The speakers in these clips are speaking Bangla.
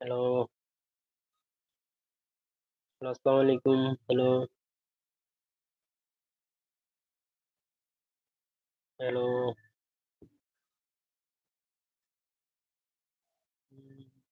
হ্যালো হ্যালো আসসালামু আলাইকুম হ্যালো হ্যালো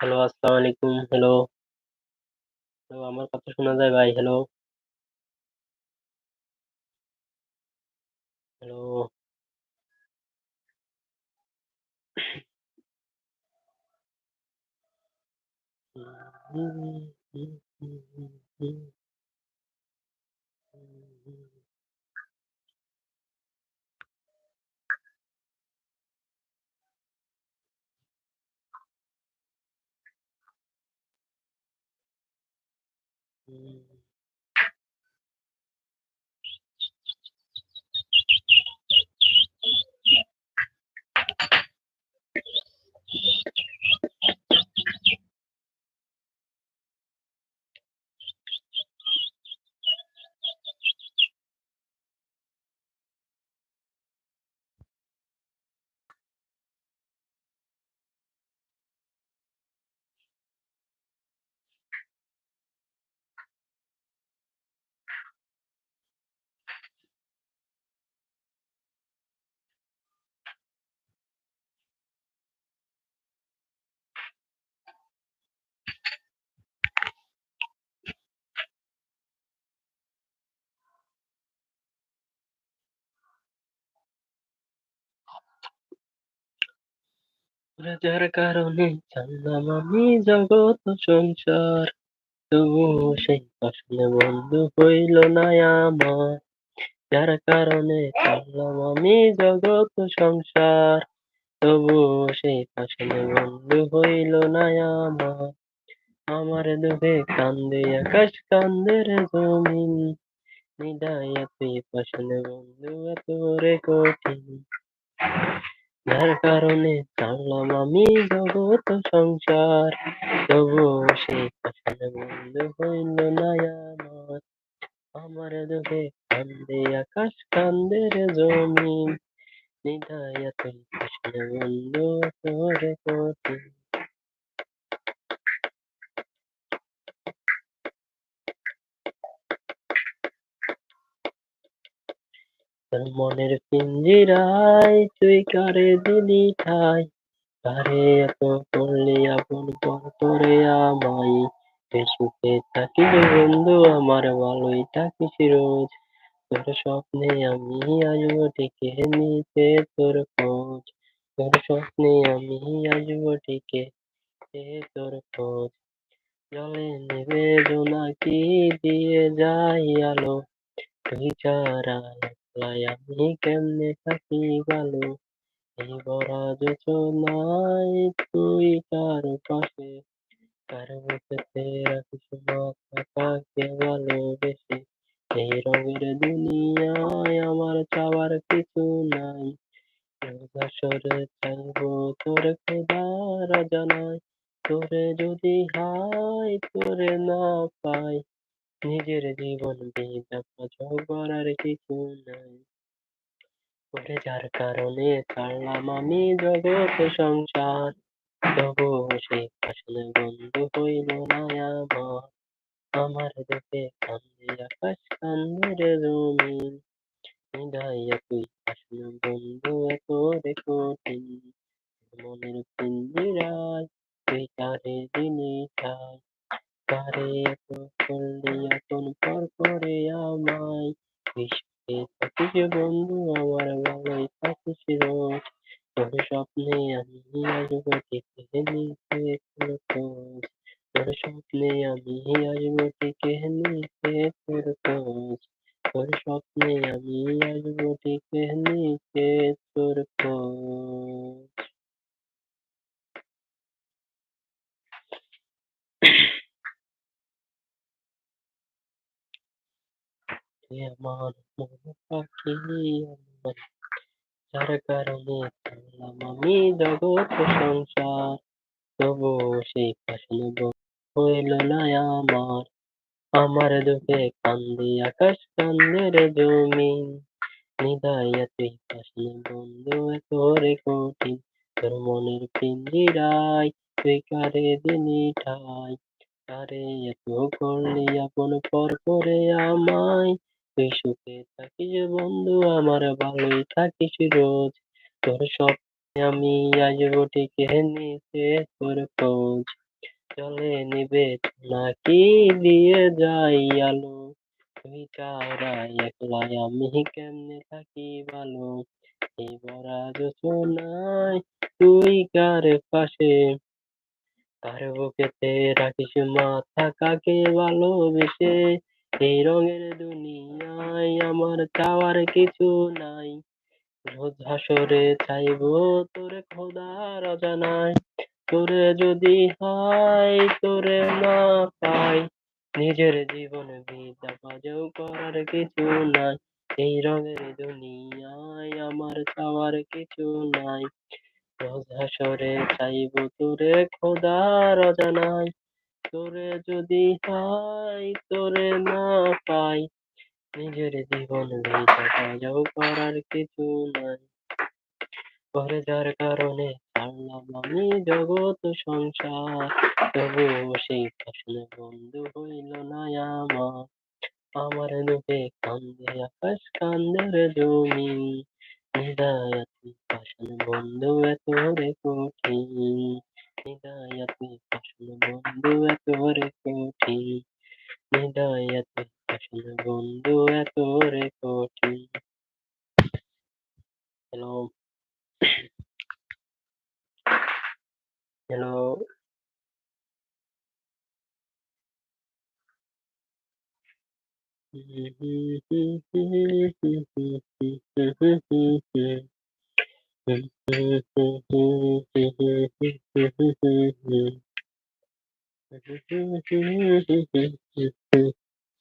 হ্যালো আসসালামু আলাইকুম হ্যালো হ্যালো আমার কথা শোনা যায় ভাই হ্যালো হ্যালো Mm-hmm. যার কারণে জানলাম আমি জগৎ সংসার। তবুও সেই আসলে বন্ধু হইল না আমার। যার কারণে জানলাম আমি জগৎ সংসার। তবুও সেই আসলে বন্ধু হইল না আমার। আমার দুঃখে কান্দে আকাশ কান্দে রে জমিন। নিদায় তুই পাশনে বন্ধু এত রে কঠিন। যার কারণে জানলাম আমি জগৎ সংসার। তবু সে কথা বন্ধু হইল না আমার। আমার দুঃখে কান্দে আকাশ, কান্দে রে জমি নিধায় তুই পাশনে বন্ধু এত রে কঠিন মনের পিঞ্জিরায় তুই কারে দিলি ঠাই? কারে এত করলি আপন পর করে আমায়? সুখে থাকিস বন্ধু আমার ভালোই থাকিস রোজ। তোর স্বপ্নে আমি আসব ডেকে নিতে তোর খোঁজ। তোর স্বপ্নে আমি আসব নিতে তোর খোঁজ। জলে নেবে জোনাকি দিয়ে যাই আলো। তুই ছাড়া আমি কেমনে থাকি ভালো? এই ভরা যোচনায় তুই কার পাশে? কার বুকেতে রাখিস মাথা কাকে ভালোবেসে? এই রঙের দুনিয়ায় আমার চাওয়ার কিছু নাই। সরে চাইব তোর খোদার জানাই তোরে যদি হাই, তোরে না পাই। নিজের জীবন বিধা করার কিছু নাই ওরে যার কারণে ছাড়লাম আমি জগৎ সংসার তবু সে আসলে বন্ধু হইল না আমার আমার দুঃখে কান্দে আকাশ কান্দে রে জমিন নিদাইয়া তুই আসলে বন্ধু এত রে মনের পিঞ্জিরায় তুই কারে দিলি ঠাই কারে এত করলি পর করে আমায়। বিশ্বকে থাকিস বন্ধু, আমার ভালোই থাকিস রোজ। তোর স্বপ্নে আমি আসব ডেকে নিতে তোর খোঁজ তোর স্বপ্নে আমি আসব ডেকে নিতে তোর খোঁজ তোর স্বপ্নে আমি আসব ডেকে নিতে তোর খোঁজ তুই যার কারণে আমি জগৎ সংসার তবু সেই প্রশ্ন হইল না আমার আমার দুঃখে কান্দে আকাশ কান্দে রে জমিন নিদাইয়া তুই প্রশ্ন বন্ধু এত রে কঠিন তোর মনের পিঞ্জিরায় তুই কারে দিলি ঠাই কারে এত করলি আপন পর করে আমায় তুই সুখে থাকিস বন্ধু আমার ভালোই থাকিস রোজ। তোর স্বপ্নে আমি আসব ডেকে নিতে তোর খোঁজ। চলে নিবে নাকি দিয়ে যাই আলো? তুই ছাড়া একলাই আমি কেমনে থাকি ভালো? এই ভরা যোচনায় তুই কার পাশে? কার বুকেতে রাখিস মাথা, কাকে ভালোবেসে? এই রঙের দুনিয়ায় আমার চাওয়ার কিছু নাই। রোজ হাসরে চাইব তোরে খোদার অজানায়। তোরে যদি হয় তোরে না পাই। নিজের জীবন বিদা বাজেও করার কিছু নাই। এই রঙের দুনিয়ায় আমার চাওয়ার কিছু নাই। রোজ হাসরে চাইব তোরে খোদার অজানায়। তোরে যদি হয় তোরে না পাই। নিজের জীবন বাজাও করার কিছু নাই পরে যার কারণে ছাড়লাম আমি জগৎ সংসার তবু সেই প্রশ্ন বন্ধু হইল না আমার আমার দুঃখে কান্দে আকাশ কান্দে রে জমিন নিদায়াতি পাশন বন্ধু এত রে কঠিন নিদায়াতি পাশন বন্ধু এত রে কঠিন নিদায়াতি আসলে বন্ধু এত রে কঠিন হ্যালো হ্যালো Thank you.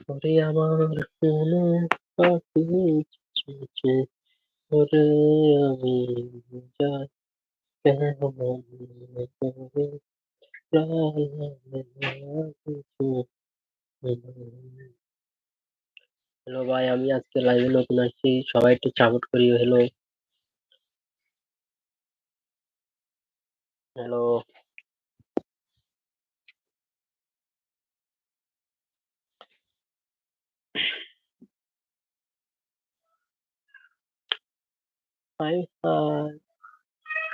ওরে আমার কোনো পাখি চুচু ওরে আমি যাই। হ্যালো ভাই, আমি আজকে লাইভে নতুন আসছি সবাই একটু সাপোর্ট করি hello hello hi hi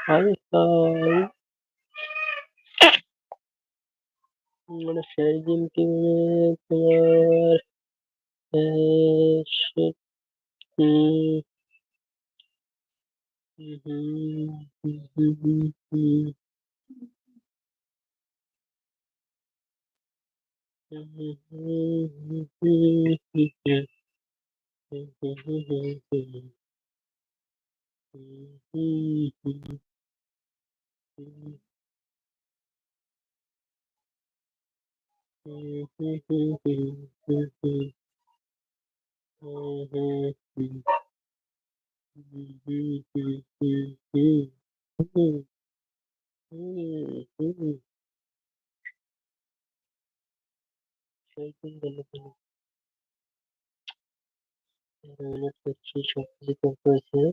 hi hi মানে সেই দিন কি তোমার হুম হুম হুম হুম Shaking the living room. Let's see, shop is a person.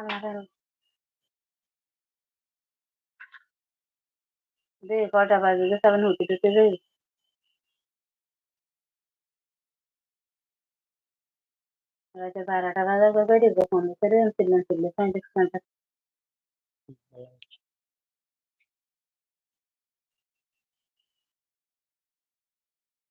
సన్నగా అదే కోట బాజీగా సెవెన్ ఉతికితే అలాగే బారాట బాగా డిబ్బ పొందుతారు పిల్లలు పిల్లలు పంపిస్తుంటారు